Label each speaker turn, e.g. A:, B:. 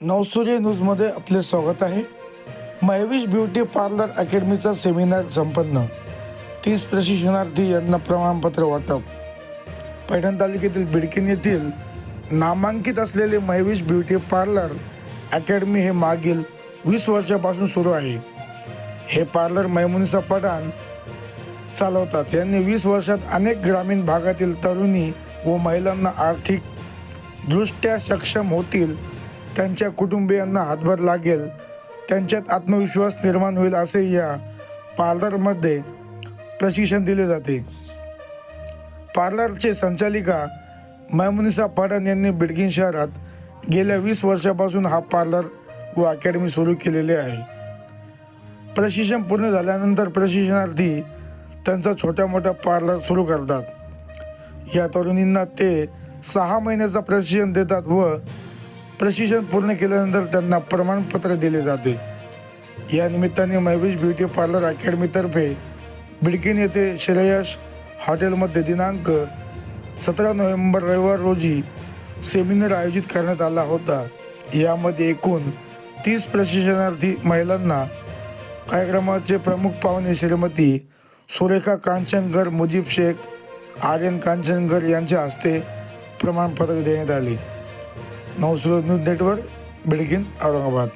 A: नवसूर्य न्यूजमध्ये आपले स्वागत आहे. महविश ब्युटी पार्लर अकॅडमीचा सेमिनार संपन्न. तीस प्रशिक्षणार्थी यांना प्रमाणपत्र वाटप. पैठण तालुक्यातील बिडकिन येथील नामांकित असलेले महविश ब्युटी पार्लर अकॅडमी हे मागील वीस वर्षापासून सुरू आहे. हे पार्लर मैमुनिसा पठाण चालवतात. यांनी वीस वर्षात अनेक ग्रामीण भागातील तरुणी व महिलांना आर्थिक दृष्ट्या सक्षम होतील त्यांच्या कुटुंबियांना हातभार लागेल. त्यांच्यात आत्मविश्वास निर्माण होईल असे या पार्लरमध्ये प्रशिक्षण दिले जाते. पार्लरचे संचालिका मैमुनिसा पठाण यांनी बिडकीन शहरात गेल्या वीस वर्षापासून हा पार्लर व अकॅडमी सुरू केलेले आहे. प्रशिक्षण पूर्ण झाल्यानंतर प्रशिक्षणार्थी त्यांचा छोट्या मोठ्या पार्लर सुरू करतात. या तरुणींना ते सहा महिन्याचं प्रशिक्षण देतात व प्रशिक्षण पूर्ण केल्यानंतर त्यांना प्रमाणपत्र दिले जाते. या निमित्ताने मैविश ब्युटी पार्लर अकॅडमीतर्फे बिडकिन येथे श्रेयश हॉटेलमध्ये दिनांक सतरा नोव्हेंबर रविवार रोजी सेमिनार आयोजित करण्यात आला होता. यामध्ये एकूण तीस प्रशिक्षणार्थी महिलांना कार्यक्रमाचे प्रमुख पाहुणे श्रीमती सुरेखा कांचनकर मुजीब शेख आर्यन कांचनकर यांच्या हस्ते प्रमाणपत्र देण्यात आले. नवसुर न्यूज नेटवर्क बिडकीन औरंगाबाद